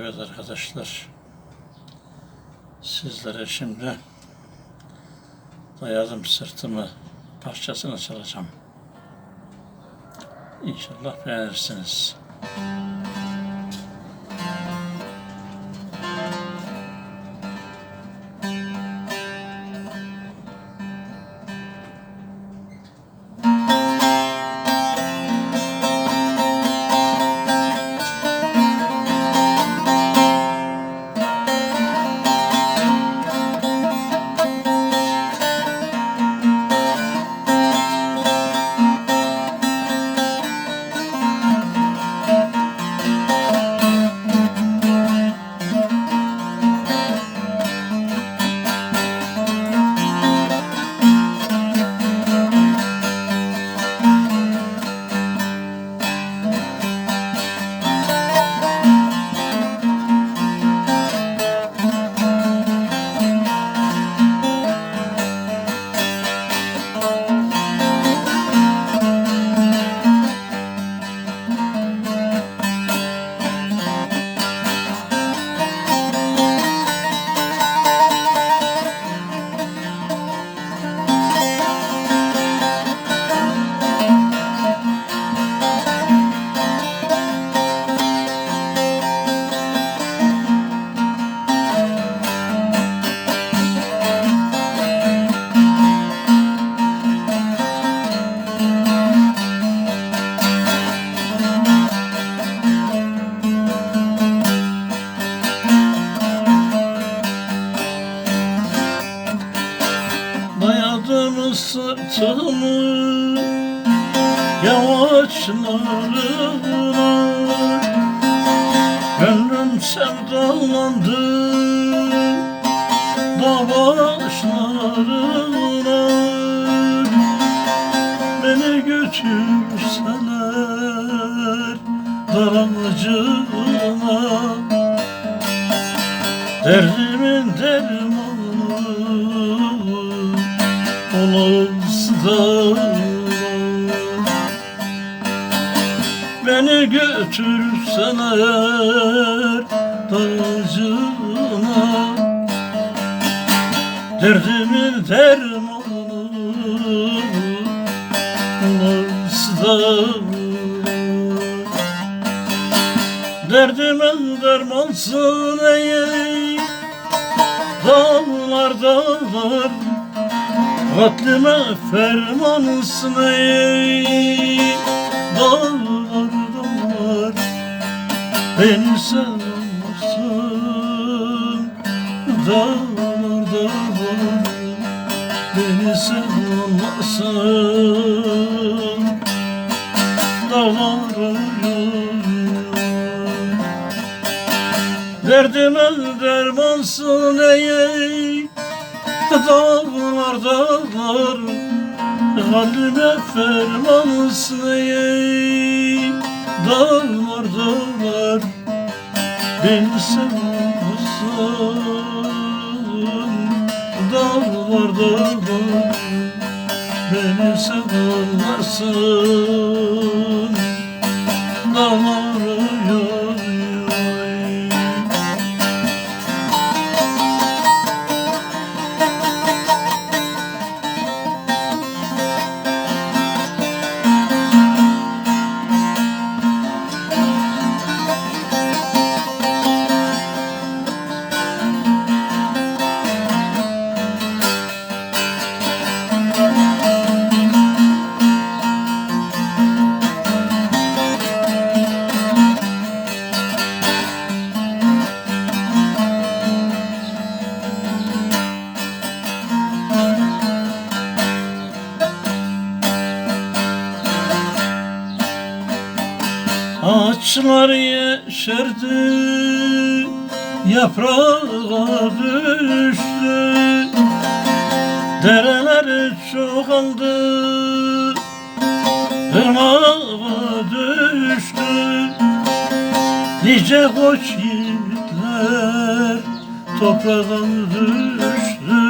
Evet arkadaşlar. Sizlere şimdi dayadım sırtımı parçasını çalacağım. İnşallah beğenirsiniz. Sırtımı yavaşlarına Gönlüm sevdalandı dağ başlarına Beni götürseler daracına Derdimin olursa Beni götürseler daracına Derdimin dermanı olursa Derdime dermansın ey Dağlar dağlar Katlime fermansın ey Dağlar dağlar Beni sen Dağlar dağlar Beni sen olmasın Dağlar Derdime dermansın ey Dağlar dağlar Kalbime fermansın ey ey Dağlar dağlar Beni seviyorsun Dağlar dağlar Ağaçlar yeşerdi, yaprağa düştü. Dereler çoğaldı, ırmağa düştü. Nice koç yiğitler toprağa düştü.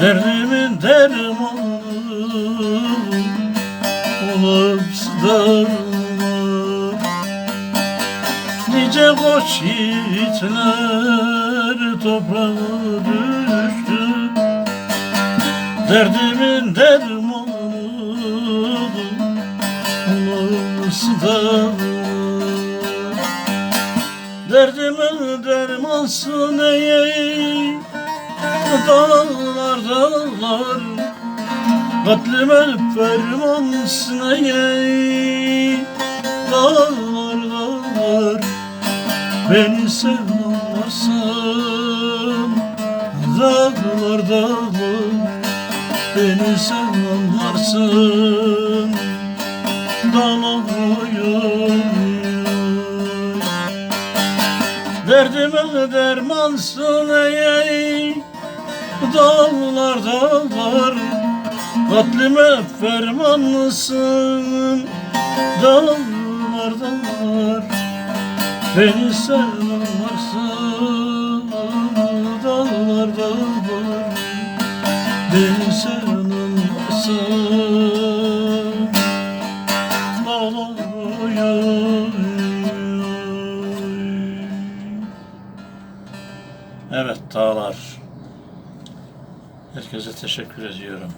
Derdimin dermanı olup Nice koç yiğitler toprağa düştü. Derdimin dermanı da Derdimin dermansın ey Dağlar dağlar Katlime fermansın ey Dağlar dağlar Beni sen anlarsan Dağlar dağlar Beni sen anlarsın Dağlar Derdime dermansın ey Dağlar dağlar Katlime fermanlısın Dağlar dağlar Beni sen anlarsın Dağlar dağlar Beni sen anlarsın Dağlar Evet dağlar. Herkese teşekkür ediyorum.